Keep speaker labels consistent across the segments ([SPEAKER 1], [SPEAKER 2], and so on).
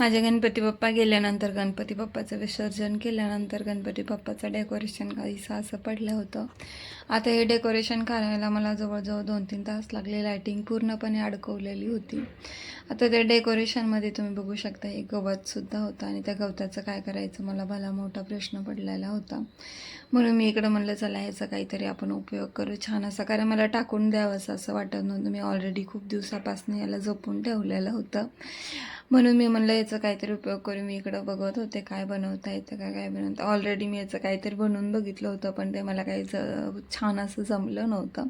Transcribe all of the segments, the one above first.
[SPEAKER 1] माझे गणपती बाप्पा गेल्यानंतर गणपती बाप्पाचं विसर्जन केल्यानंतर गणपती बाप्पाचं डेकोरेशन काहीसं असं पडलं होतं. आता हे डेकोरेशन करायला मला जवळजवळ दोन तीन तास लागले. लायटिंग पूर्णपणे अडकवलेली होती. आता त्या डेकोरेशनमध्ये तुम्ही बघू शकता एक गवतसुद्धा होतं आणि त्या गवताचं काय करायचं मला भला मोठा प्रश्न पडलेला होता. म्हणून मी इकडं म्हणलं चला ह्याचा काहीतरी आपण उपयोग करू छान असा. कारण मला टाकून द्यावंसं असं वाटत नव्हतं. मी ऑलरेडी खूप दिवसापासून याला जपून ठेवलेलं होतं. म्हणून मी म्हणलं याचा काहीतरी उपयोग करून मी इकडं बघत होते काय बनवता येतं काय काय बनवतं. ऑलरेडी मी याचं काहीतरी बनवून बघितलं होतं पण ते मला काही ज छान असं जमलं नव्हतं.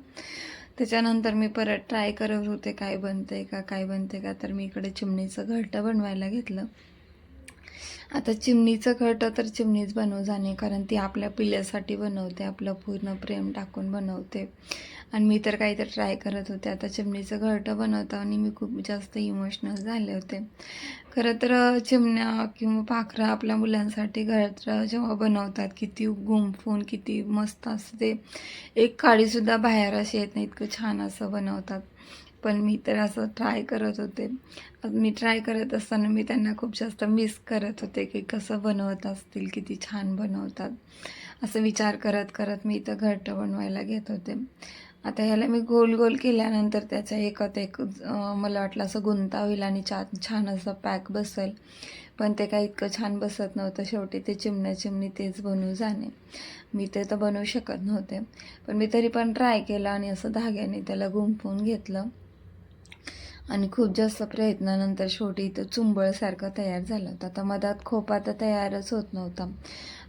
[SPEAKER 1] त्याच्यानंतर मी परत ट्राय करत होते काय बनते का काय बनते का तर मी इकडे चिमणीचं घरटं बनवायला घेतलं. आता चिमणीचं घट तर चिमणीच बनवू जाणे कारण ती आपल्या पिल्यासाठी बनवते आपलं पूर्ण प्रेम टाकून बनवते. आणि मी तर काहीतरी ट्राय करत होते. आता चिमणीचं घरटं बनवताना मी खूप जास्त इमोशनल झाले होते. खरं तर चिमण्या किंवा पाखरं आपल्या मुलांसाठी घरटं जेव्हा बनवतात किती गुंफून किती मस्त असते एक काळीसुद्धा बाहेर अशी येत नाही इतकं छान असं बनवतात. पण मी तर असं ट्राय करत होते. मी ट्राय करत असताना मी त्यांना खूप जास्त मिस करत होते की कसं बनवत असतील किती छान बनवतात. असं विचार करत करत मी इथं घरटं बनवायला घेत होते. आता ह्याला मी गोल गोल केल्यानंतर त्याचा एकत एक मला वाटलं असं गुंता होईल आणि छा छान असं पॅक बसेल. पण ते काही इतकं छान बसत नव्हतं. शेवटी ते चिमण्या चिमणी तेच बनवू जाणे. मी ते तर बनवू शकत नव्हते. पण मी तरी पण ट्राय केलं आणि असं धाग्याने त्याला गुंफून घेतलं. आणि खूप जास्त प्रयत्नानंतर शेवटी इथं चुंबळसारखं तयार झालं होतं. आता मधात खोपा तर तयारच होत नव्हता.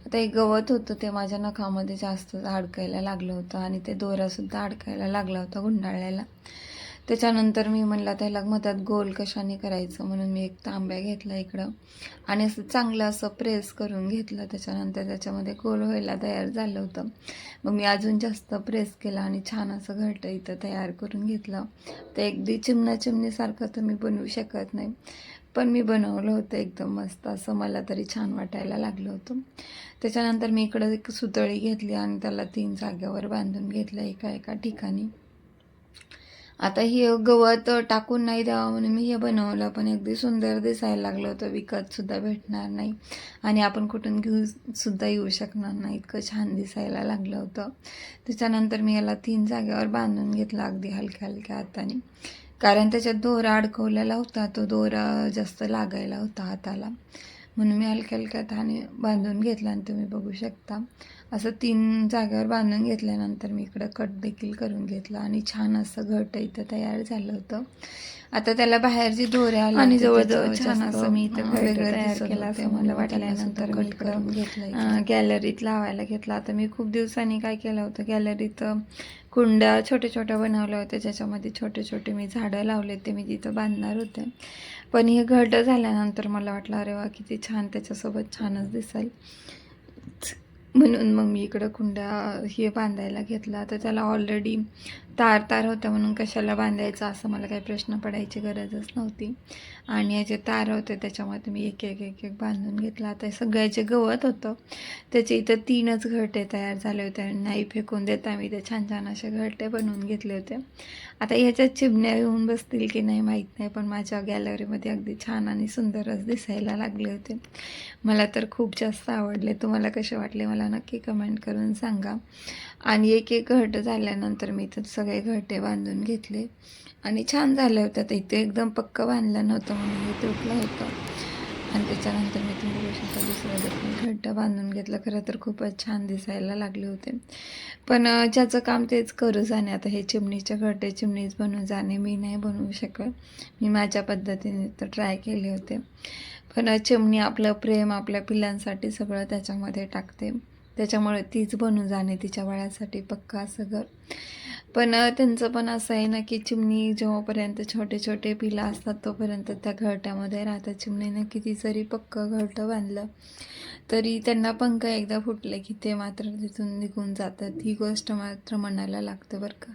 [SPEAKER 1] आता एक गवत होतं ते माझ्या नखामध्ये जास्त अडकायला लागलं होतं आणि ते दोरासुद्धा अडकायला लागला होता गुंडाळायला. त्याच्यानंतर मी म्हणलं त्याला मधात गोल कशाने करायचं? म्हणून मी एक तांब्या घेतला इकडं आणि असं चांगलं असं प्रेस करून घेतलं. त्याच्यानंतर त्याच्यामध्ये गोल व्हायला तयार झालं होतं. मग मी अजून जास्त प्रेस केला आणि छान असं घरटं इथं तयार करून घेतलं. ते अगदी चिमण्या चिमणीसारखं तर मी बनवू शकत नाही. पण मी बनवलं होतं एकदम मस्त असं मला तरी छान वाटायला लागलं होतं. त्याच्यानंतर मी इकडं एक सुतळी घेतली आणि त्याला तीन जाग्यावर बांधून घेतलं एका एका ठिकाणी. आता हे गवत टाकून नाही द्यावं म्हणून मी हे बनवलं पण अगदी सुंदर दिसायला लागलं होतं. विकतसुद्धा भेटणार नाही आणि आपण कुठून घेऊ सुद्धा येऊ शकणार नाही. इतकं छान दिसायला लागलं होतं. त्याच्यानंतर मी याला तीन जागेवर बांधून घेतलं अगदी हलक्या हलक्या हाताने. कारण त्याच्यात दोरा अडकवलेला होता तो दोरा जास्त लागायला होता हाताला. म्हणून मी हलक्या हलक्या हाताने बांधून घेतला आणि तुम्ही बघू शकता. असं तीन जागेवर बांधून घेतल्यानंतर मी इकडं कट देखील करून घेतलं आणि छान असं घट इथं तयार झालं होतं. आता त्याला बाहेरची दोऱ्या आल्या
[SPEAKER 2] आणि जवळजवळ छान असं मी इथं
[SPEAKER 1] वेगळं
[SPEAKER 2] तयार केलं. असं
[SPEAKER 1] मला वाटल्यानंतर
[SPEAKER 2] कट करून घेतलं
[SPEAKER 1] गॅलरीत लावायला घेतला आता मी खूप दिवसांनी काय केलं होतं गॅलरीत कुंड्या छोट्या छोट्या बनवल्या होत्या ज्याच्यामध्ये छोटे छोटे मी झाडं लावले ते मी तिथं बांधणार होते. पण हे घरटं झाल्यानंतर मला वाटलं अरे वा किती छान त्याच्यासोबत छानच दिसेल. म्हणून मग मी इकडं कुंड्या हे बांधायला घेतला. तर त्याला ऑलरेडी तार तार होत्या म्हणून कशाला बांधायचं असं मला काही प्रश्न पडायची गरजच नव्हती. आणि याचे तार होते त्याच्यामध्ये मी एक एक एक एक बांधून घेतला. आता सगळ्याचे जे गवत होतं त्याचे इथं तीनच घरटे तयार झाले होते. आणि नाही फेकून देता मी ते छान छान असे घरटे बनवून घेतले होते. आता ह्याच्यात चिमण्या येऊन बसतील की नाही माहीत नाही पण माझ्या गॅलरीमध्ये अगदी छान आणि सुंदरच दिसायला लागले होते. मला तर खूप जास्त आवडले. तुम्हाला कसे वाटले? मला मला नक्की कमेंट करून सांगा. आणि एक एक घट झाल्यानंतर मी तर सगळे घटे बांधून घेतले. आणि छान झालं होतं तर इथे एकदम पक्क बांधलं नव्हतं म्हणून हे तुटलं होतं. आणि त्याच्यानंतर मी तुम्ही शकता दुसरं देखील घट्ट बांधून घेतलं. खरं तर खूपच छान दिसायला लागले होते. पण ज्याचं काम तेच करू जाणे. आता हे चिमणीचे घरटे चिमणीच बनवून जाणे. मी नाही बनवू शकत. मी माझ्या पद्धतीने तर ट्राय केले होते. पण चिमणी आपलं प्रेम आपल्या पिल्लांसाठी सगळं त्याच्यामध्ये टाकते. त्याच्यामुळे तीच बनून जाणे तिच्या बाळासाठी पक्का असं घर. पण त्यांचं पण असं आहे ना की चिमणी जेव्हापर्यंत छोटे छोटे पिलं असतात तोपर्यंत त्या घरट्यामध्ये राहतात. चिमणीनं किती जरी पक्कं घरटं बांधलं तरी त्यांना पंख एकदा फुटले की ते मात्र तिथून निघून जातात. ही गोष्ट मात्र म्हणायला लागते बरं का.